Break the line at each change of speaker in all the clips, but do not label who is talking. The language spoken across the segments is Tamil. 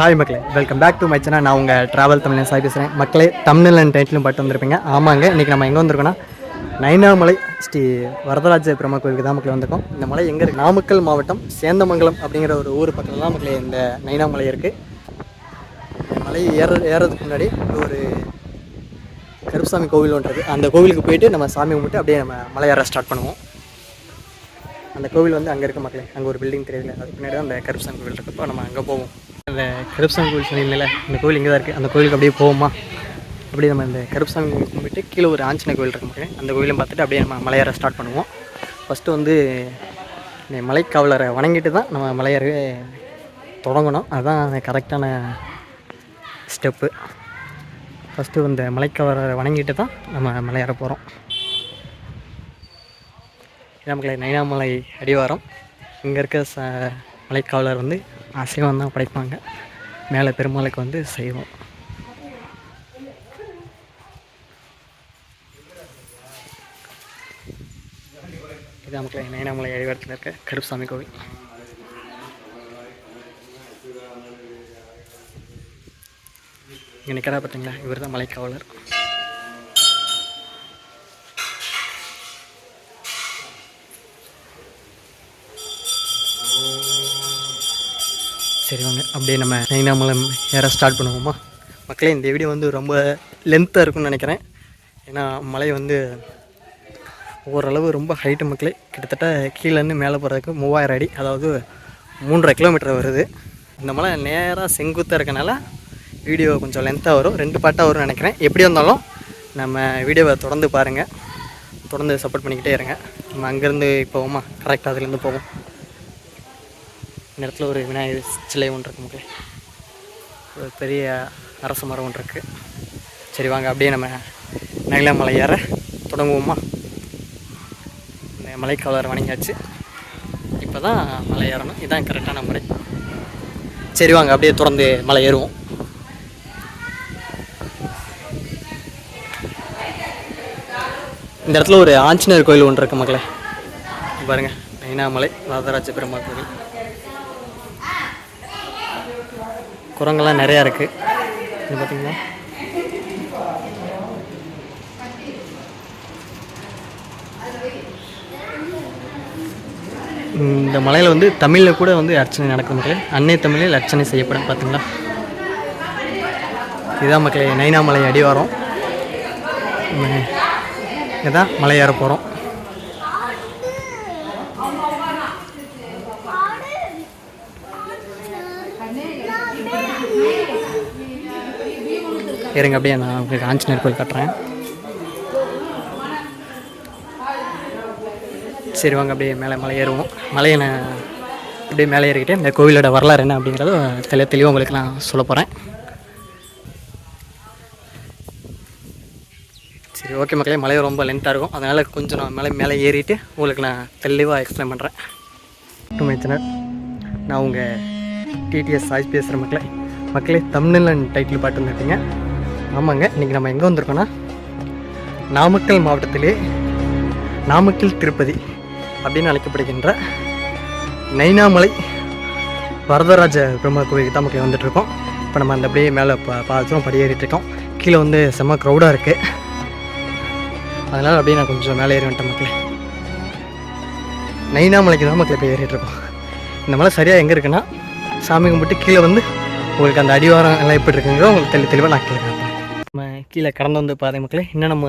ஹாய் மக்களே welcome back to my channel நான் உங்கள் ட்ராவல் தமிழ் சாய் பேசுகிறேன் மக்களே தமிழ் அண்ட் டைட்டிலும் பட்டு வந்திருப்பீங்க. ஆமாங்க இன்றைக்கி நம்ம எங்கே வந்திருக்கோம்னா நைனாமலை ஸ்ரீ வரதராஜ பிரம்மா கோவிலுக்கு தான் மக்கள் வந்திருக்கோம். இந்த மலை எங்கே இருக்குது நாமக்கல் மாவட்டம் சேந்தமங்கலம் அப்படிங்கிற ஒரு ஊர் பக்கத்தில் தான் மக்களே இந்த நைனாமலை இருக்குது மலை ஏற ஏறதுக்கு முன்னாடி ஒரு கருப்புசாமி கோவில் ஒன்று அந்த கோவிலுக்கு போயிட்டு நம்ம சாமி கும்பிட்டு அப்படியே நம்ம மலை ஏற ஸ்டார்ட் பண்ணுவோம். அந்த கோவில் வந்து அங்கே இருக்க மக்களே. அங்கே ஒரு பில்டிங் தெரியல. அதுக்கு பின்னாடி தான் அந்த கருப்புசாமி கோவில் இருக்கப்போ நம்ம அங்கே போவோம். அந்த கருப்சாமி கோவில் சொன்னீங்கல்ல இந்த கோவில் இங்கே தான் இருக்குது அந்த கோவிலுக்கு அப்படியே போவோமா? அப்படியே நம்ம இந்த கருப்சாமி கோவில் கும்பிட்டு கீழே ஒரு ஆஞ்சநேய கோவில் இருக்கு அந்த கோயிலும் பார்த்துட்டு அப்படியே நம்ம மலையாற ஸ்டார்ட் பண்ணுவோம். ஃபஸ்ட்டு வந்து இந்த மலைக்காவலரை வணங்கிட்டு தான் நம்ம மலையேறவே தொடங்கணும். அதுதான் கரெக்டான ஸ்டெப்பு ஃபஸ்ட்டு இந்த மலைக்காவலரை வணங்கிட்டு தான் நம்ம மலையாற போகிறோம் நமக்கு நைனாமலை அடிவாரம். இங்கே இருக்க ச மலைக்காவலர் வந்து அசைவம் தான் படைப்பாங்க. மேலே பெருமாளுக்கு வந்து செய்வோம் இது நமக்கு நயனாமலை அடிவாரத்தில் இருக்க கருப்புசாமி கோவில். இங்கே நிற்கிறா பார்த்தீங்களா இவர் தான் மலைக்காவலர். சரி வாங்க. அப்படியே நம்ம நைனாமலம் ஏற ஸ்டார்ட் பண்ணுவோமா? மக்களே இந்த வீடியோ வந்து ரொம்ப லென்த்தாக இருக்கும்னு நினைக்கிறேன். ஏன்னா மலை வந்து ஓரளவு ரொம்ப ஹைட்டு மக்களே. கிட்டத்தட்ட கீழேருந்து மேலே போகிறதுக்கு மூவாயிரம் அடி அதாவது மூன்றரை கிலோமீட்டர் வருது. இந்த மலை நேராக செங்குத்தாக இருக்கனால வீடியோ கொஞ்சம் லென்த்தாக வரும். ரெண்டு பாட்டாக வரும்னு நினைக்கிறேன். எப்படி வந்தாலும் நம்ம வீடியோவை தொடர்ந்து பாருங்கள் தொடர்ந்து சப்போர்ட் பண்ணிக்கிட்டே இருங்க. நம்ம அங்கேருந்து போவோமா? கரெக்டாக அதுலேருந்து போவோம். இந்த இடத்துல ஒரு விநாயகர் சிலை ஒன்று இருக்கு மக்களே. ஒரு பெரிய அரச மரம் ஒன்று இருக்குது சரி வாங்க அப்படியே நம்ம நைலாமலை ஏற தொடங்குவோமா? இந்த மலைக்காவலர் வணங்கியாச்சு. இப்போ தான் மலை ஏறணும். இதுதான் கரெக்டான முறை. சரி வாங்க அப்படியே தொடர்ந்து மலை ஏறுவோம். இந்த இடத்துல ஒரு ஆஞ்சநேயர் கோயில் ஒன்று இருக்கு மக்களே. பாருங்கள் பாருங்க நைனாமலை வரதராஜ பெருமாள் கோவில் குரங்கெல்லாம் நிறையா இருக்குது இது பார்த்தீங்களா இந்த மலையில் வந்து தமிழில் கூட வந்து அர்ச்சனை நடக்கும் மக்களே அன்னை தமிழில் அர்ச்சனை செய்யப்படும் பார்த்திங்களா இதுதான் மக்களே நைனாமலை அடிவாரம். இதான் மலை ஏற போகிறோம் இருங்க அப்படியே நான் உங்களுக்கு ஆஞ்சநேயர் கோயில் கட்டுறேன். சரி வாங்க அப்படியே மேலே மலை ஏறுவோம். மலையை நான் அப்படியே மேலே ஏறிக்கிட்டே இந்த கோவிலோட வரலாறு என்ன அப்படிங்கிறத தெளி தெளிவாக உங்களுக்கு நான் சொல்ல போகிறேன் சரி ஓகே மக்களே மலை ரொம்ப லென்த்தாக இருக்கும். அதனால் கொஞ்சம் நான் மலை மேலே ஏறிட்டு உங்களுக்கு நான் தெளிவாக எக்ஸ்பிளைன் பண்ணுறேன் டு மை நான் உங்கள் டிடிஎஸ் சாய்ஸ் பேசுகிற மக்களே மக்களே தமிழ் அண்ட் டைட்டில் பாட்டு வந்துட்டீங்க ஆமாங்க இன்றைக்கி நம்ம எங்கே வந்திருக்கோன்னா நாமக்கல் மாவட்டத்திலே நாமக்கல் திருப்பதி அப்படின்னு அழைக்கப்படுகின்ற நைனாமலை வரதராஜ பிரம்மா கோவிலுக்கு தான் மக்கள் வந்துட்டுருக்கோம். இப்போ நம்ம அந்த அப்படியே மேலே பா பார்த்துரும் படியேறிட்டுருக்கோம். கீழே வந்து செம்ம க்ரௌடாக இருக்குது அதனால் அப்படியே நான் கொஞ்சம் மேலே ஏறி வந்துட்டேன் மக்களே. நைனாமலைக்கு தான் மக்கள் இப்போ ஏறிட்டுருக்கோம். இந்த மலை சரியாக எங்கே இருக்குன்னா சாமி கும்பிட்டு கீழே வந்து உங்களுக்கு அந்த அடிவாரம் எல்லாம் எப்படி இருக்குங்கிறத உங்களுக்கு தெளி தெளிவாக நான் கேட்குறேன் கீழே கடந்து வந்து பாதை மக்களே. இன்னும் நம்ம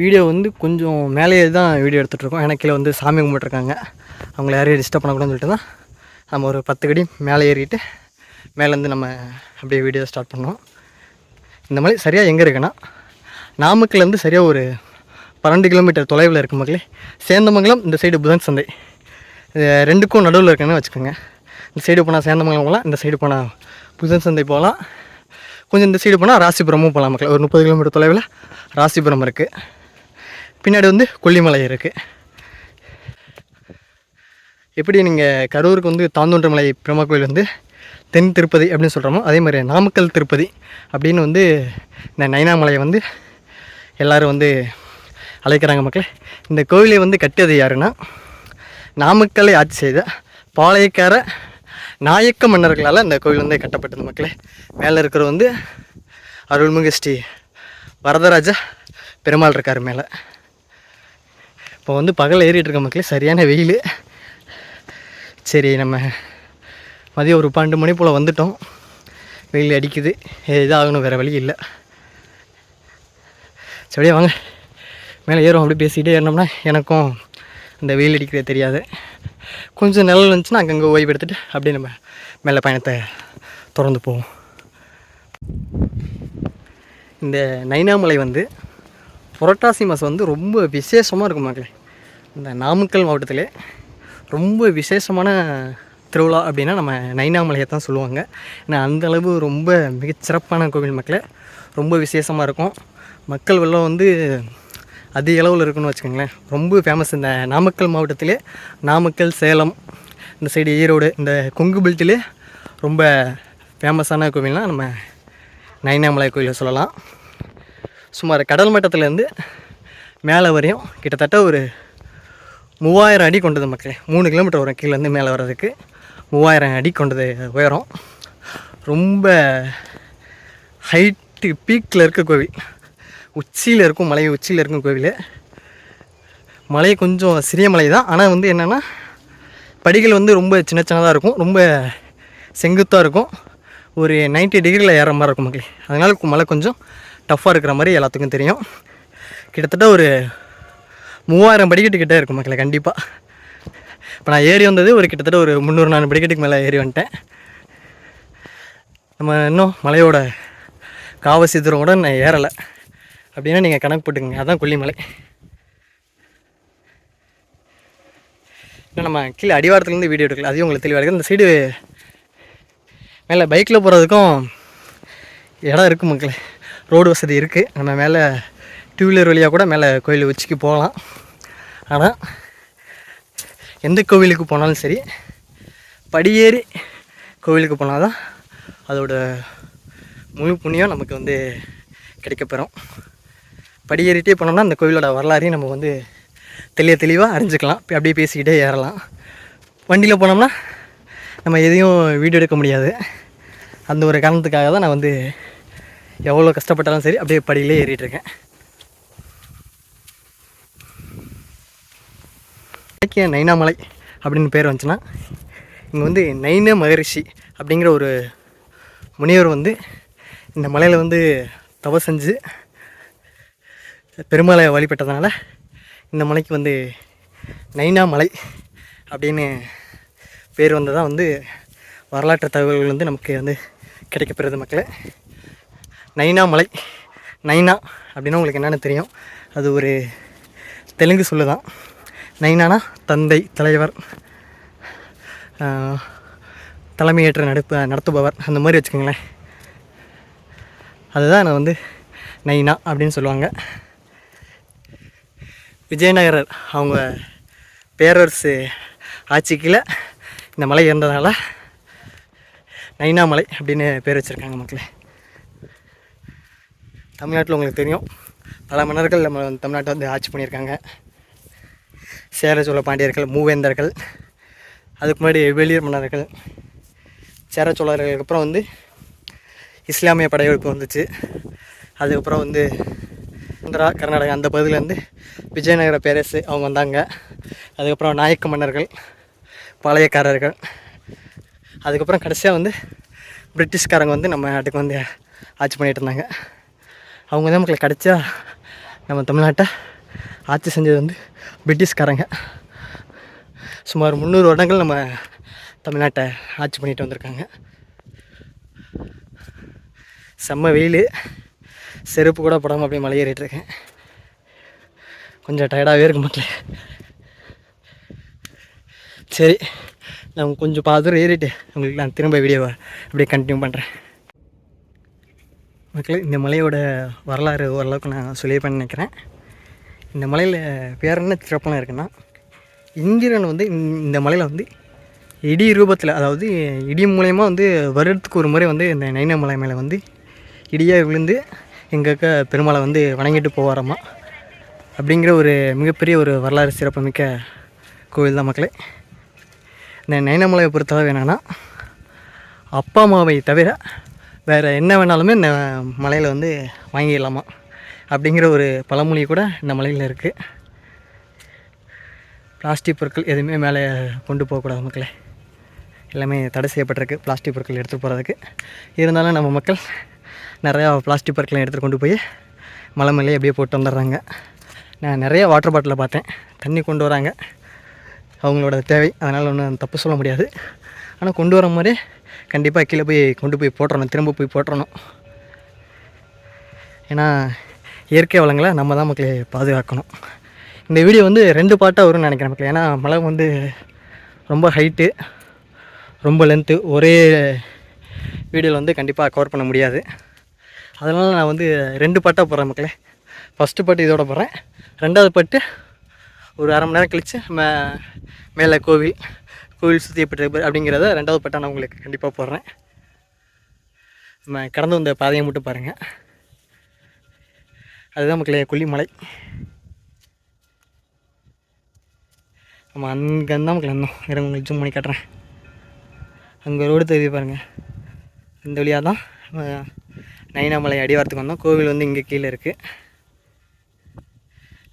வீடியோ வந்து கொஞ்சம் மேலேயே தான் வீடியோ எடுத்துகிட்டு இருக்கோம் ஏன்னா கீழே வந்து சாமி கும்பிட்டுருக்காங்க. அவங்கள யாரையும் டிஸ்டர்ப் பண்ணக்கூடாதுன்னு சொல்லிட்டு தான் நம்ம ஒரு பத்து கடி மேலே ஏறிட்டு மேலேருந்து நம்ம அப்படியே வீடியோ ஸ்டார்ட் பண்ணோம் இந்த மாதிரி சரியாக எங்கே இருக்குன்னா நாமக்கல்லேருந்து சரியாக ஒரு பன்னெண்டு கிலோமீட்டர் தொலைவில் இருக்கு மக்களே. சேந்தமங்கலம் இந்த சைடு புதன் சந்தை. இது ரெண்டுக்கும் நடுவில் இருக்குன்னு வச்சுக்கோங்க. இந்த சைடு போனால் சேந்தமங்கலம் போகலாம் இந்த சைடு போனால் புதன் சந்தை போகலாம். கொஞ்சம் இந்த சைடு போனால் ராசிபுரமும் போகலாம் மக்கள். ஒரு முப்பது கிலோமீட்டர் தொலைவில் ராசிபுரம் இருக்குது பின்னாடி வந்து கொல்லிமலை இருக்குது எப்படி நீங்கள் கரூருக்கு வந்து தாந்தோன்றமலை பிரம்மா கோயில் வந்து தென் திருப்பதி அப்படின்னு சொல்கிறோமோ அதே மாதிரி நாமக்கல் திருப்பதி அப்படின்னு வந்து இந்த நைனாமலையை வந்து எல்லோரும் வந்து அழைக்கிறாங்க மக்களே. இந்த கோவிலை வந்து கட்டியது யாருன்னா நாமக்கல்லை ஆட்சி செய்த பாளையக்கார நாயக்க மன்னர்களால் இந்த கோவில் வந்து கட்டப்பட்டது மக்களே. மேலே இருக்கிற வந்து அருள்மிகு ஸ்ரீ வரதராஜ பெருமாள் இருக்கார் மேலே. இப்போ வந்து பகல் ஏறிட்டு இருக்க மக்களே சரியான வெயில். சரி நம்ம மதியம் ஒரு பன்னெண்டு மணி போல் வந்துட்டோம். வெயில் அடிக்குது. இதாகணும் வேறு வழி இல்லை. சரியா வாங்க. மேலே ஏறும் அப்படி பேசிக்கிட்டே ஏறினோம்னா எனக்கும் இந்த வெயில் அடிக்கிறது தெரியாது. கொஞ்சம் நிழல் இருந்துச்சுன்னா அங்கங்கே ஓய்வு எடுத்துட்டு அப்படியே நம்ம மேலே பயணத்தை தொடர்ந்து போவோம். இந்த நைனாமலை வந்து புரட்டாசி மாதம் வந்து ரொம்ப விசேஷமாக இருக்கும் மக்களே. இந்த நாமக்கல் மாவட்டத்திலே ரொம்ப விசேஷமான திருவிழா அப்படின்னா நம்ம நைனாமலையை தான் சொல்லுவாங்க. ஏன்னா அந்த அளவு ரொம்ப மிகச்சிறப்பான கோவில் மக்களே. ரொம்ப விசேஷமாக இருக்கும். மக்கள் வெள்ளம் வந்து அதிக அளவில் இருக்குன்னு வச்சுக்கோங்களேன். ரொம்ப ஃபேமஸ் இந்த நாமக்கல் மாவட்டத்திலே நாமக்கல் சேலம் இந்த சைடு ஈரோடு இந்த கொங்கு பெல்ட்டிலே ரொம்ப ஃபேமஸான கோவில்னால் நம்ம நைனாமலை கோயிலை சொல்லலாம். சுமார் கடல் மட்டத்துலேருந்து மேலே வரையும் கிட்டத்தட்ட ஒரு மூவாயிரம் அடி கொண்டது மக்களே. மூணு கிலோமீட்டர் வரும் கீழேருந்து மேலே வர்றதுக்கு. மூவாயிரம் அடி கொண்டது உயரம். ரொம்ப ஹைட்டு பீக்கில் இருக்க கோவில். உச்சியில் இருக்கும் மலை உச்சியில் இருக்கும் கோவில். மலை கொஞ்சம் சிறிய மலை தான். ஆனால் வந்து என்னென்னா படிகள் வந்து ரொம்ப சின்ன சின்னதாக இருக்கும். ரொம்ப செங்குத்தாக இருக்கும். ஒரு 90 டிகிரியில் ஏற மாதிரி இருக்கும் மக்களே. அதனால் மலை கொஞ்சம் டஃப்பாக இருக்கிற மாதிரி எல்லாத்துக்கும் தெரியும். கிட்டத்தட்ட ஒரு மூவாயிரம் படிக்கட்டு கிட்டே இருக்கும் மக்களே கண்டிப்பாக இப்போ நான் ஏறி வந்தது ஒரு கிட்டத்தட்ட ஒரு முந்நூறு நாலு படிக்கட்டுக்கு மேலே ஏறி வந்துட்டேன். நம்ம இன்னும் மலையோட காவசி தூரம் கூட நான் ஏறலை. அப்படின்னா நீங்கள் கணக்கு போட்டுக்கங்க. அதுதான் கொல்லிமலை. இன்னும் நம்ம கீழே அடிவாரத்துலேருந்து வீடியோ எடுக்கல. அதையும் உங்களுக்கு தெளிவாக இருக்குது இந்த சைடு மேலே பைக்கில் போகிறதுக்கும் இடம் இருக்குது மக்களே. ரோடு வசதி இருக்குது நம்ம மேலே டூ வீலர் வழியாக கூட மேலே கோயில் உச்சிக்கு போகலாம். ஆனால் எந்த கோவிலுக்கு போனாலும் சரி படியேறி கோவிலுக்கு போனால் தான் அதோட முழு புண்ணியம் நமக்கு வந்து கிடைக்கப்பெறும் படியேறிட்டே போனோம்னா அந்த கோவிலோட வரலாறையும் நம்ம வந்து தெளிய தெளிவாக அறிஞ்சுக்கலாம். அப்படியே பேசிக்கிட்டே ஏறலாம். வண்டியில் போனோம்னா நம்ம எதையும் வீடியோ எடுக்க முடியாது. அந்த ஒரு காரணத்துக்காக தான் நான் வந்து எவ்வளோ கஷ்டப்பட்டாலும் சரி அப்படியே படியிலே ஏறிட்டுருக்கேன். இலக்கிய நைனாமலை அப்படின்னு பேர் வந்துச்சுன்னா இங்கே வந்து நைன மகரிஷி அப்படிங்கிற ஒரு முனிவர் வந்து இந்த மலையில் வந்து தவ செஞ்சு பெருமலை வழிபட்டதுனால இந்த மலைக்கு வந்து நைனா மலை அப்படின்னு பேர் வந்ததாக வந்து வரலாற்று தகவல்கள் வந்து நமக்கு வந்து கிடைக்கப்பெறுது மக்களே. நைனா மலை நைனா அப்படின்னா உங்களுக்கு என்னென்னு தெரியும். அது ஒரு தெலுங்கு சொல்லு தான் நைனானா தந்தை தலைவர் தலைமையேற்ற நடப்பு நடத்துபவர் அந்த மாதிரி வச்சுக்கோங்களேன். அதுதான் நான் வந்து நைனா அப்படின்னு சொல்லுவாங்க. விஜயநகரர் அவங்க பேரரசு ஆட்சிக்கில் இந்த மலை இருந்ததுனால நைனா மலை அப்படின்னு பேர் வச்சுருக்காங்க மக்களே. தமிழ்நாட்டில் உங்களுக்கு தெரியும். பல மன்னர்கள் நம்ம தமிழ்நாட்டை வந்து ஆட்சி பண்ணியிருக்காங்க. சேர சோழ பாண்டியர்கள் மூவேந்தர்கள் அதுக்கு முன்னாடி வெளியூர் மன்னர்கள் சேர சோழர்களுக்கு அப்புறம் வந்து இஸ்லாமிய படையெடுப்பு வந்துச்சு. அதுக்கப்புறம் வந்து ஆந்திரா கர்நாடகா அந்த பகுதியிலேருந்து விஜயநகர பேரரசு அவங்க வந்தாங்க. அதுக்கப்புறம் நாயக்க மன்னர்கள் பாளையக்காரர்கள். அதுக்கப்புறம் கடைசியாக வந்து பிரிட்டிஷ்காரங்க வந்து நம்ம நாட்டுக்கு வந்து ஆட்சி பண்ணிகிட்டு இருந்தாங்க. அவங்க தான் நமக்கு கிடைச்சா நம்ம தமிழ்நாட்டை ஆட்சி செஞ்சது வந்து பிரிட்டிஷ்காரங்க. சுமார் முந்நூறு வருடங்கள் நம்ம தமிழ்நாட்டை ஆட்சி பண்ணிட்டு வந்திருக்காங்க. செம்ம வெயில். செருப்பு கூட போடாமல் அப்படியே மலையேறிட்டுருக்கேன் இருக்கேன். கொஞ்சம் டயர்டாகவே இருக்க மக்களே. சரி நான் கொஞ்சம் பாதூரம் ஏறிட்டு உங்களுக்கு நான் திரும்ப வீடியோவை அப்படியே கண்டினியூ பண்ணுறேன் மக்களே இந்த மலையோட வரலாறு ஓரளவுக்கு நான் சொல்லியிருப்பேன்னு நினைக்கிறேன். இந்த மலையில் வேறு என்ன சிறப்பெல்லாம் இருக்குன்னா இந்திரன் வந்து இந்த- இந்த மலையில் வந்து இடி ரூபத்தில் அதாவது இடி மூலயமா வந்து வருடத்துக்கு ஒரு முறை வந்து இந்த நைனா மலை மேலே வந்து இடியாக விழுந்து எங்கள் பெருமாளை வந்து வணங்கிட்டு போவாராம்மா அப்படிங்கிற ஒரு மிகப்பெரிய ஒரு வரலாறு சிறப்புமிக்க கோவில் தான் மக்களே. இந்த நைனமலையை பொறுத்தளவு என்னென்னா அப்பா அம்மாவை தவிர வேறு என்ன வேணாலுமே இந்த மலையில் வந்து வாங்கிடலாமா? அப்படிங்கிற ஒரு பழமொழி கூட இந்த மலையில் இருக்குது பிளாஸ்டிக் பொருட்கள் எதுவுமே மேலே கொண்டு போகக்கூடாது மக்களே. எல்லாமே தடை செய்யப்பட்டிருக்கு பிளாஸ்டிக் பொருட்கள் எடுத்துகிட்டு போகிறதுக்கு இருந்தாலும் நம்ம மக்கள் நிறையா பிளாஸ்டிக் பொருட்களை எடுத்துகிட்டு கொண்டு போய் மலை மேலே அப்படியே போட்டு வந்துடுறாங்க. நான் நிறைய வாட்டர் பாட்டிலை பார்த்தேன். தண்ணி கொண்டு வராங்க. அவங்களோட தேவை. அதனால் ஒன்றும் தப்பு சொல்ல முடியாது. ஆனால் கொண்டு வர மாதிரி கண்டிப்பாக கீழே போய் கொண்டு போய் போட்டுறணும். திரும்ப போய் போட்டுறணும். ஏன்னா இயற்கை வளங்களை நம்ம தான் மக்களை பாதுகாக்கணும். இந்த வீடியோ வந்து ரெண்டு பாட்டாக வரும்னு நினைக்கிறேன் மக்கள். ஏன்னா மலை வந்து ரொம்ப ஹைட்டு ரொம்ப லென்த்து ஒரே வீடியோவில் வந்து கண்டிப்பாக கவர் பண்ண முடியாது. அதனால் நான் வந்து ரெண்டு பாட்டாக போடுறேன் மக்களே. ஃபஸ்ட்டு பாட்டு இதோட போடுறேன். ரெண்டாவது பாட்டு ஒரு அரை மணி நேரம் கழித்து மே மேலே கோவில் கோவில் சுற்றி எப்படி அப்படிங்கிறத ரெண்டாவது பாட்டாக நான் உங்களுக்கு கண்டிப்பாக போடுறேன். நம்ம கடந்து வந்த பாதையை மட்டும் பாருங்கள் அதுதான் மக்களே கொல்லிமலை. நம்ம அங்கேருந்து தான் மக்கள் இருந்தோம் வேறு உங்களுக்கு ஜூம் பண்ணி காட்டுறேன். அங்கே ரோடு தெரிய பாருங்கள் இந்த வழியாக தான் நம்ம நைனாமலை அடிவாரத்துக்கு வந்தோம். கோவில் வந்து இங்கே கீழே இருக்குது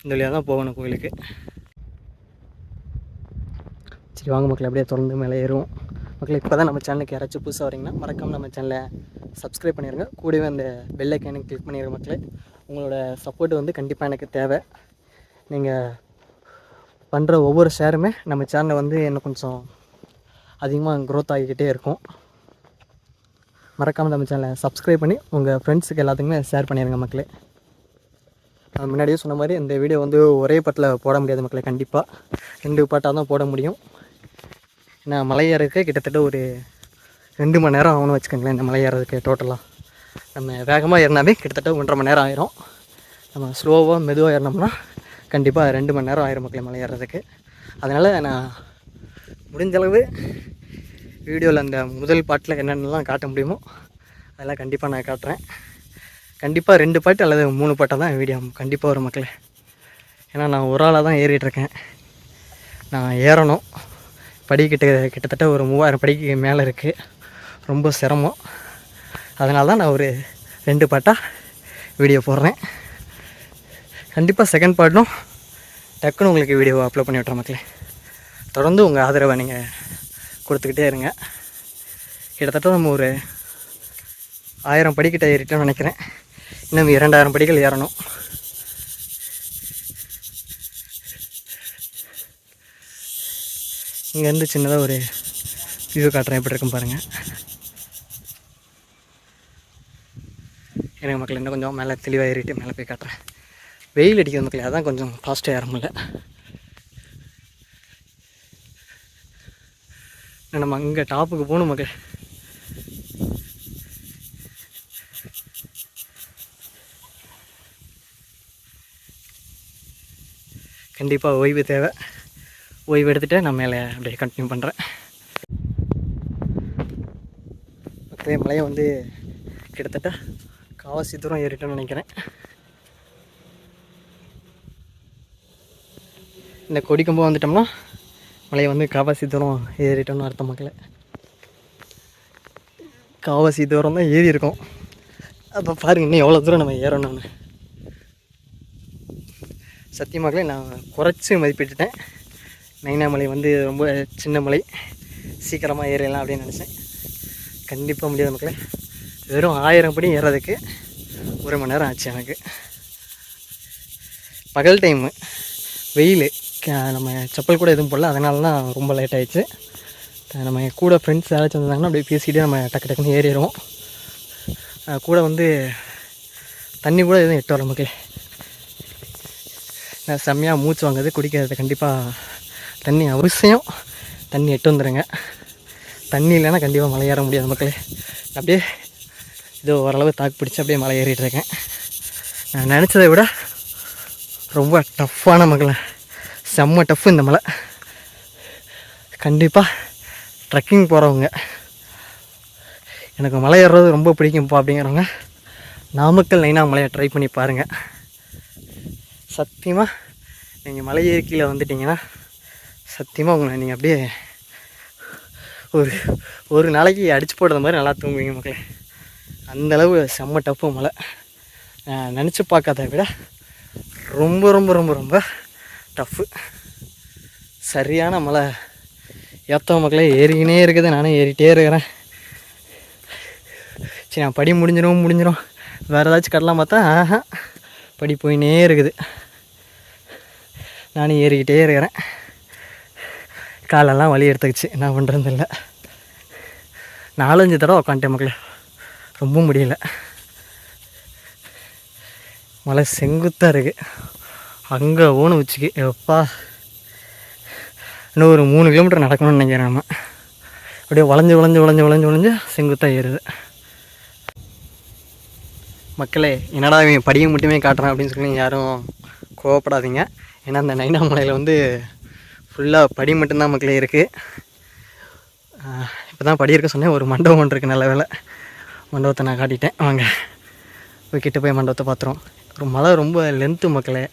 இந்த வழியாக தான் போகணும் கோவிலுக்கு. சரி வாங்க மக்கள் அப்படியே தொடர்ந்து மேலே ஏறுவோம். மக்கள் இப்போ தான் நம்ம சேனலுக்கு யாராச்சும் புதுசாக வரீங்கன்னா மறக்காமல் நம்ம சேனலை சப்ஸ்கிரைப் பண்ணிடுங்க கூடவே அந்த பெல் ஐக்கானை கிளிக் பண்ணிடுங்க மக்களே. உங்களோட சப்போர்ட் வந்து கண்டிப்பாக எனக்கு தேவை. நீங்கள் பண்ணுற ஒவ்வொரு ஷேருமே நம்ம சேனலை வந்து இன்னும் கொஞ்சம் அதிகமாக க்ரோத் ஆகிக்கிட்டே இருக்கும். மறக்காமல் நம்ம சேனலை சப்ஸ்கிரைப் பண்ணி உங்கள் ஃப்ரெண்ட்ஸுக்கு எல்லாத்துக்குமே ஷேர் பண்ணிடுங்க மக்களே. முன்னாடியே சொன்ன மாதிரி இந்த வீடியோ வந்து ஒரே பட்டில் போட முடியாது மக்களே கண்டிப்பாக ரெண்டு பாட்டாக தான் போட முடியும். ஏன்னா மலை ஏறதுக்கு கிட்டத்தட்ட ஒரு ரெண்டு மணி நேரம் ஆகும்னு வச்சுக்கோங்களேன் இந்த மலை ஏறதுக்கு டோட்டலாக நம்ம வேகமாக ஏறினாவே கிட்டத்தட்ட ஒன்றரை மணி நேரம் ஆயிரும். நம்ம ஸ்லோவாக மெதுவாக ஏறினோம்னா கண்டிப்பாக ரெண்டு மணி நேரம் ஆயிரும் மக்களே மலை ஏறுறதுக்கு அதனால் நான் முடிஞ்சளவு வீடியோவில் அந்த முதல் பாட்டில் என்னென்னலாம் காட்ட முடியுமோ அதெல்லாம் கண்டிப்பாக நான் காட்டுறேன். கண்டிப்பாக ரெண்டு பாட்டு அல்லது மூணு பாட்டை தான் வீடியோ கண்டிப்பாக வரும் மக்களே. ஏன்னா நான் ஒரு ஆளாக தான் ஏறிட்டுருக்கேன் நான் ஏறணும். படிக்கிட்ட கிட்டத்தட்ட ஒரு மூவாயிரம் படிக்கு மேலே இருக்குது ரொம்ப சிரமம். அதனால தான் நான் ஒரு ரெண்டு பாட்டாக வீடியோ போடுறேன். கண்டிப்பாக செகண்ட் பார்ட்டும் டக்குன்னு உங்களுக்கு வீடியோ அப்லோட் பண்ணி விட்றேன் மக்களே. தொடர்ந்து உங்கள் ஆதரவை நீங்கள் கொடுத்துக்கிட்டே இருங்க. கிட்டத்தட்ட நம்ம ஒரு ஆயிரம் படிக்கிட்ட ஏறிட்டோம்னு நினைக்கிறேன். இன்னும் இரண்டாயிரம் படிகள் ஏறணும். இங்கேருந்து சின்னதாக ஒரு வியூ காட்டுறேன். எப்படி இருக்கும் பாருங்கள் எனக்கு மக்கள் இன்னும் கொஞ்சம் மேலே தெளிவாக ஏறிட்டு மேலே போய் காட்டுறேன். வெயில் அடிக்கிற மக்கள் அதான் கொஞ்சம் ஃபாஸ்ட்டாக ஏற முடியல. நம்ம அங்கே டாப்புக்கு போகணும் மக்கள். கண்டிப்பாக ஓய்வு தேவை. ஓய்வு எடுத்துகிட்டு நான் மேலே அப்படியே கண்டினியூ பண்ணுறேன் மக்களே மலையை வந்து கிட்டத்தட்ட காவாசி தூரம் ஏறிட்டோம்னு நினைக்கிறேன். இந்த கொடிக்கம்பம் வந்துட்டோம்னா மலையை வந்து காவாசி தூரம் ஏறிட்டோம்னு அர்த்தம் மக்களை. காவாசி தூரம் தான் ஏறி இருக்கோம். அப்போ பாருங்க இன்னும் எவ்வளோ தூரம் நம்ம ஏறணும்னு சத்தியமாகவே நான் குறைச்சி மதிப்பிட்டுட்டேன். நைனா மலை வந்து ரொம்ப சின்ன மலை. சீக்கிரமாக ஏறிடலாம் அப்படின்னு நினச்சேன். கண்டிப்பாக முடியாது மக்களே. வெறும் ஆயிரம் படி ஏறதுக்கு ஒரு மணி நேரம் ஆச்சு எனக்கு. பகல் டைமு வெயில். நம்ம செப்பல் கூட எதுவும் போடல. அதனால தான் ரொம்ப லேட் ஆயிடுச்சு. நம்ம கூட ஃப்ரெண்ட்ஸ் யாராச்சும் வந்தாங்கன்னா அப்படியே பேசிக்கிட்டே நம்ம டக்கு டக்குன்னு ஏறிடுவோம். கூட வந்து தண்ணி கூட எதுவும் எட்டு வர மக்களே நான் செம்மையாக மூச்சு வாங்குது குடிக்கிறது கண்டிப்பாக தண்ணி அவசியம். தண்ணி எட்டு வந்துடுங்க தண்ணி இல்லைன்னா கண்டிப்பாக மலை ஏற முடியாது மக்களே அப்படியே இது ஓரளவு தாக்கு பிடிச்சி அப்படியே மலை ஏறிட்டு இருக்கேன். நான் நினச்சதை விட ரொம்ப டஃப்பான மக்களை செம்ம டஃப் இந்த மலை. கண்டிப்பாக ட்ரெக்கிங் போகிறவங்க எனக்கு மலை ஏறுறது ரொம்ப பிடிக்கும்ப்பா அப்படிங்கிறவங்க நாமக்கல் நைனா மலையை ட்ரை பண்ணி பாருங்கள் சத்தியமாக நீங்கள் மலை ஏறி வந்துட்டிங்கன்னா வந்துட்டீங்கன்னா சத்தியமாக உங்களை நீங்கள் அப்படியே ஒரு ஒரு நாளைக்கு அடிச்சு போடுற மாதிரி நல்லா தூங்குவீங்க மக்களே. அந்தளவு செம்ம டப்பு மலை. நினச்சி பார்க்காத விட ரொம்ப ரொம்ப ரொம்ப ரொம்ப டஃப்பு சரியான மலை ஏற்ற மக்களே ஏறிக்கினே இருக்குது. நானும் ஏறிட்டே இருக்கிறேன். சரி நான் படி முடிஞ்சிடும் முடிஞ்சிடும் வேறு ஏதாச்சும் கடலாம் பார்த்தா ஆஹா படி போயினே இருக்குது. நானும் ஏறிக்கிட்டே இருக்கிறேன். காலெல்லாம் வலி எடுத்துக்கிச்சு. என்ன பண்ணுறது இல்லை நாலஞ்சு தடவை உட்காந்துட்டேன் மக்களே. ரொம்ப முடியல. மலை செங்குத்தாக இருக்குது அங்கே ஊன வச்சுக்கு எப்பா. இன்னும் ஒரு மூணு கிலோமீட்டர் நடக்கணும்னு நினைக்கிறேன் நம்ம அப்படியே வளைஞ்சு வளைஞ்சு வளைஞ்சு வளைஞ்சு வளைஞ்சு செங்குத்தாக ஏறுது. மக்களே என்னடா இவன் படியை மட்டுமே காட்டுறான் அப்படின்னு சொல்லி யாரும் கோவப்படாதீங்க. ஏன்னா அந்த நைனா மலையில் வந்து ஃபுல்லாக படி மட்டும்தான் மக்களே இருக்குது இப்போ தான் படி இருக்க சொன்னேன். ஒரு மண்டபம் ஒன்று இருக்குது நல்ல வேலை மண்டபத்தை நான் காட்டிட்டேன். வாங்க. போய் கிட்ட போய் மண்டபத்தை பார்த்துருவோம். ஒரு மலை ரொம்ப லென்த்து மக்களே.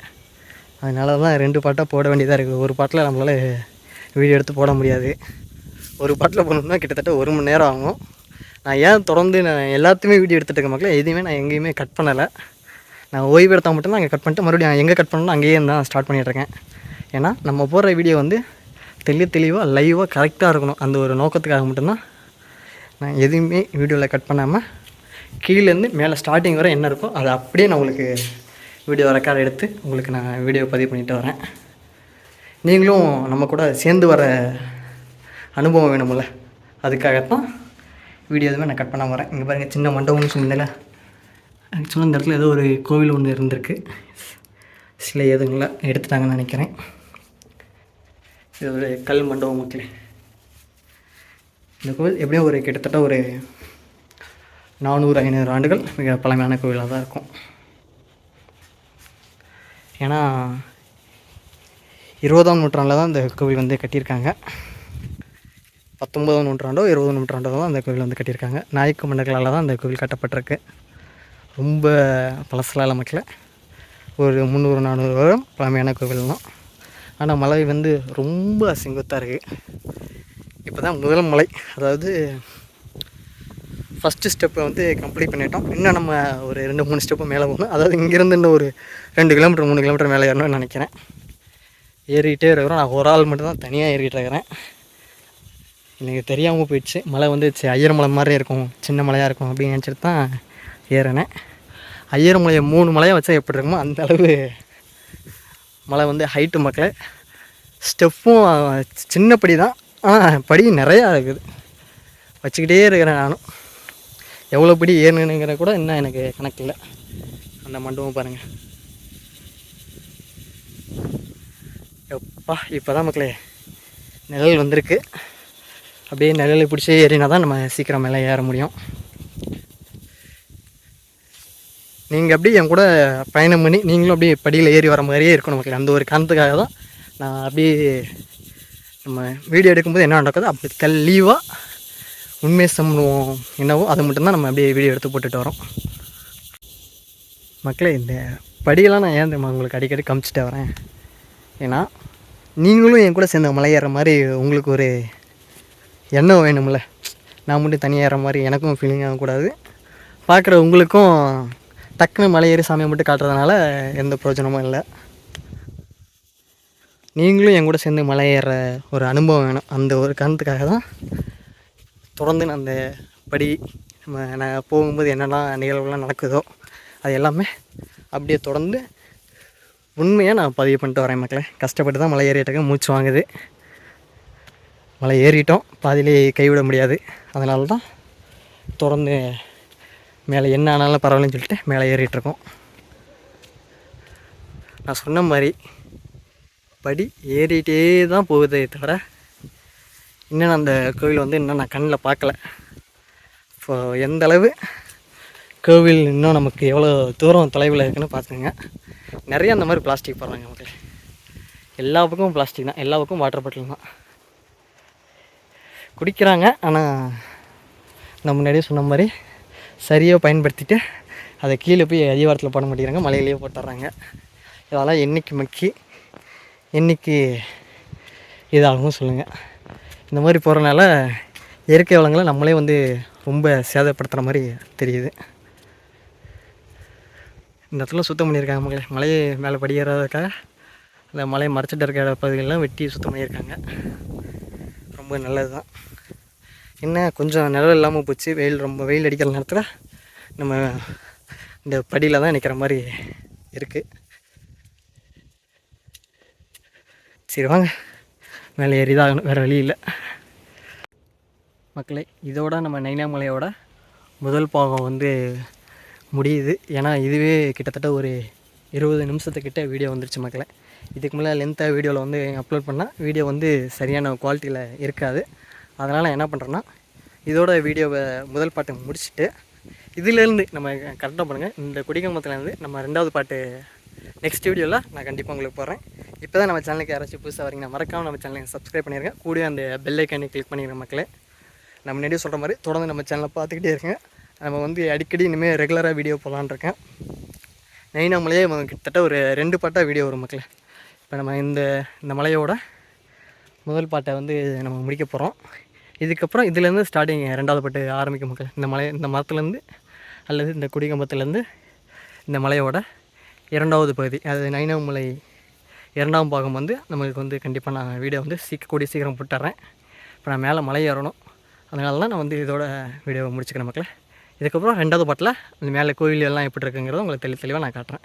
அதனால தான் ரெண்டு பாட்டாக போட வேண்டியதாக இருக்குது ஒரு பாட்டில் நம்மளால் வீடியோ எடுத்து போட முடியாது. ஒரு பாட்டில் போகணும்னா கிட்டத்தட்ட ஒரு மணி நேரம் ஆகும். நான் ஏன் தொடர்ந்து நான் எல்லாத்தையுமே வீடியோ எடுத்துகிட்டு இருக்க மக்களே? எதுவுமே நான் எங்கேயுமே கட் பண்ணலை. நான் ஓய்வு எடுத்தால் மட்டும்தான் அங்கே கட் பண்ணிட்டு மறுபடியும் எங்கே கட் பண்ணணும் அங்கேயே தான் ஸ்டார்ட் பண்ணிகிட்ருக்கேன் ஏன்னா நம்ம போடுற வீடியோ வந்து தெளி தெளிவாக லைவாக கரெக்டாக இருக்கணும். அந்த ஒரு நோக்கத்துக்காக மட்டும்தான் நான் எதுவுமே வீடியோவில் கட் பண்ணாமல் கீழேருந்து மேலே ஸ்டார்டிங் வரை என்ன இருக்கோ அதை அப்படியே நான் உங்களுக்கு வீடியோ ரெக்கார்ட் எடுத்து உங்களுக்கு நான் வீடியோ பதிவு பண்ணிட்டு வரேன். நீங்களும் நம்ம கூட சேர்ந்து வர அனுபவம் வேணும்ல. அதுக்காகத்தான் வீடியோ எதுவுமே நான் கட் பண்ண வரேன். இங்கே பாருங்கள் சின்ன மண்டபம்னு சொன்னதில்ல ஆக்சுவலாக இந்த இடத்துல ஏதோ ஒரு கோவில் ஒன்று இருந்திருக்கு. சில எதுங்கள எடுத்துட்டாங்கன்னு நினைக்கிறேன். இது ஒரு கல் மண்டபம் மக்களே. இந்த கோவில் எப்படியும் ஒரு கிட்டத்தட்ட ஒரு நானூறு ஐநூறு ஆண்டுகள் மிக பழமையான கோவிலாக தான் இருக்கும். ஏன்னா இருபதாம் நூற்றாண்டில் தான் இந்த கோவில் வந்து கட்டியிருக்காங்க. பத்தொன்பதாம் நூற்றாண்டோ இருபதாம் நூற்றாண்டோ தான் அந்த கோவில் வந்து கட்டியிருக்காங்க. நாயக்க மன்னர்களால் தான் அந்த கோவில் கட்டப்பட்டிருக்கு. ரொம்ப பழசலால் மக்கள். ஒரு முந்நூறு நானூறு வருடம் பழமையான கோவில் தான். ஆனால் மலை வந்து ரொம்ப செங்குத்தாக இருக்குது இப்போ தான் முதல் மலை. அதாவது ஃபஸ்ட்டு ஸ்டெப்பை வந்து கம்ப்ளீட் பண்ணிட்டோம். இன்னும் நம்ம ஒரு ரெண்டு மூணு ஸ்டெப்பு மேலே போகணும். அதாவது இங்கேருந்து இன்னும் ஒரு ரெண்டு கிலோமீட்டர் மூணு கிலோமீட்டர் மேலே ஏறணும்னு நினைக்கிறேன். ஏறிக்கிட்டே இருக்கிறோம். நான் ஒரு ஆள் மட்டும் தான் தனியாக ஏறிக்கிட்டு இருக்கிறேன். எனக்கு தெரியாமல் போயிடுச்சு. மலை வந்து ஐயர் மலை மாதிரி இருக்கும். சின்ன மலையாக இருக்கும் அப்படின்னு நினச்சிட்டு தான் ஏறினேன். ஐயர் மலையை மூணு மலையாக வச்சா எப்படி இருக்குமோ அந்த அளவு மலை வந்து ஹைட்டு மக்கள். ஸ்டெப்பும் சின்ன படி தான் ஆனால் படி நிறையா இருக்குது. வச்சுக்கிட்டே இருக்கிறேன் நானும். எவ்வளோ படி ஏறணுங்கிற கூட இன்னும் எனக்கு கணக்கு இல்லை. அந்த மண்டபம் பாருங்கள் எப்பா இப்போ தான் மக்களே நிழல் வந்திருக்கு. அப்படியே நிழலை பிடிச்சி ஏறினா தான் நம்ம சீக்கிரம் மேலே ஏற முடியும். நீங்கள் அப்படியே என் கூட பயணம் பண்ணி நீங்களும் அப்படியே படியில் ஏறி வர மாதிரியே இருக்கணும் மக்கள். அந்த ஒரு காரணத்துக்காக தான் நான் அப்படியே நம்ம வீடியோ எடுக்கும்போது என்ன நடக்குதோ அப்படி தெளிவாக உண்மையை சம்பவம் என்னவோ அதை மட்டும்தான் நம்ம அப்படியே வீடியோ எடுத்து போட்டுட்டு வரோம். மக்களே இந்த படியெல்லாம் நான் ஏன் தெரியுமா உங்களுக்கு அடிக்கடி காமிச்சிட்டே வரேன்? ஏன்னா நீங்களும் என் கூட சேர்ந்த மலை ஏறுற மாதிரி உங்களுக்கு ஒரு எண்ணம் வேணும்ல. நான் மட்டும் தனியாக ஏற மாதிரி எனக்கும் ஃபீலிங் ஆகக்கூடாது பார்க்குற உங்களுக்கும் டக்குன்னு மலை ஏறி சாமியை மட்டும் காட்டுறதுனால எந்த பிரயோஜனமும் இல்லை. நீங்களும் என் கூட சேர்ந்து மலை ஏற ஒரு அனுபவம் வேணும். அந்த ஒரு காரணத்துக்காக தான் தொடர்ந்து நான் அந்த படி நம்ம நான் போகும்போது என்னெல்லாம் நிகழ்வுலாம் நடக்குதோ அது எல்லாமே அப்படியே தொடர்ந்து உண்மையாக நான் பதிவு பண்ணிட்டு வரேன் மக்களை. கஷ்டப்பட்டு தான் மலை ஏறிட்டுருக்கேன். மூச்சு வாங்குது. மலை ஏறிட்டோம். பாதியிலே கைவிட முடியாது. அதனால தான் தொடர்ந்து மேலே என்ன ஆனாலும் பரவாயில்லன்னு சொல்லிட்டு மேலே ஏறிட்டுருக்கோம். நான் சொன்ன மாதிரி படி ஏறிட்டே தான் போகுதே தவிர இன்னும் அந்த கோவில் வந்து இன்னும் நான் கண்ணில் பார்க்கல. இப்போ எந்த அளவு கோவில் இன்னும் நமக்கு எவ்வளோ தூரம் தொலைவில் இருக்குன்னு பார்த்துக்கோங்க. நிறைய அந்த மாதிரி பிளாஸ்டிக் போடுறாங்க மக்கள். எல்லா பக்கமும் பிளாஸ்டிக் தான். எல்லா பக்கமும் வாட்டர் பாட்டில் தான். குடிக்கிறாங்க ஆனால் நம்ம முன்னாடியே சொன்ன மாதிரி சரியாக பயன்படுத்திட்டு அதை கீழே போய் அதிகாரத்தில் போட மாட்டேங்கிறாங்க. மலையிலேயே போட்டுறாங்க. இதெல்லாம் என்றைக்கு மக்கி என்றைக்கு இதாகவும் சொல்லுங்கள் இந்த மாதிரி போகிறனால இயற்கை வளங்களை நம்மளே வந்து ரொம்ப சேதப்படுத்துகிற மாதிரி தெரியுது. இந்த இடத்துல சுத்தம் பண்ணியிருக்காங்க மக்களே. மலையை மேலே படிக்கிறதுக்காக அந்த மலையை மறைச்சிட்டு இருக்கிற பகுதிகளெலாம் வெட்டி சுத்தம் பண்ணியிருக்காங்க. ரொம்ப நல்லது தான் என்ன கொஞ்சம் நிழல் இல்லாமல் போச்சு. வெயில் ரொம்ப வெயில் அடிக்கிற நேரத்தில் நம்ம இந்த படியில் தான் நிற்கிற மாதிரி இருக்குது சரி வாங்க. மேலே ஏறிதான் வேறு வழி இல்லை. மக்களே இதோட நம்ம நைனாமலையோட முதல் பாகம் வந்து முடியுது. ஏன்னா இதுவே கிட்டத்தட்ட ஒரு இருபது நிமிஷத்துக்கிட்ட வீடியோ வந்துருச்சு மக்களே. இதுக்கு மேலே லென்த்தாக வீடியோவில் வந்து அப்லோட் பண்ணால் வீடியோ வந்து சரியான குவாலிட்டியில் இருக்காது. அதனால் நான் என்ன பண்ணுறேன்னா இதோட வீடியோவை முதல் பாட்டை முடிச்சுட்டு இதிலேருந்து நம்ம கரெக்டாக பண்ணுங்கள் இந்த குடிகம்பத்துலேருந்து நம்ம ரெண்டாவது பாட்டு நெக்ஸ்ட் வீடியோவில் நான் கண்டிப்பாக உங்களுக்கு போடுறேன் இப்போ தான் நம்ம சேனலுக்கு யாராச்சும் புதுசாக வரீங்கன்னா மறக்காமல் நம்ம சேனலை சப்ஸ்கிரைப் பண்ணியிருக்கேன் கூடிய அந்த பெல்லைக்கானே கிளிக் பண்ணிடுற மக்களே. நம்ம முன்னாடியே சொல்கிற மாதிரி தொடர்ந்து நம்ம சேனலை பார்த்துக்கிட்டே இருக்கேன் நம்ம வந்து அடிக்கடி இனிமேல் ரெகுலராக வீடியோ போடலான்னு இருக்கேன். நம்மளே கிட்டத்தட்ட ஒரு ரெண்டு பாட்டாக வீடியோ வரும் மக்களே. இப்போ நம்ம இந்த இந்த மலையோட முதல் பாட்டை வந்து நம்ம முடிக்க போகிறோம் இதுக்கப்புறம் இதுலேருந்து ஸ்டார்டிங் ரெண்டாவது பாட்டு ஆரம்பிக்கும் மக்கள். இந்த மலை இந்த மரத்துலேருந்து அல்லது இந்த குடிகம்பத்துலேருந்து இந்த மலையோட இரண்டாவது பகுதி அது நைனாமலை இரண்டாம் பாகம் வந்து நம்மளுக்கு வந்து கண்டிப்பாக நான் வீடியோ வந்து சீக்க கூடிய சீக்கிரம் போட்டுறேன். இப்போ நான் மேலே மலை ஏறணும். அதனால தான் நான் வந்து இதோட வீடியோவை முடிச்சுக்கிறேன் மக்களை. இதுக்கப்புறம் ரெண்டாவது பாட்டில் அந்த மேலே கோயில் எல்லாம் எப்படி இருக்குங்கிறத உங்களுக்கு தெளி தெளிவாக நான் காட்டுறேன்.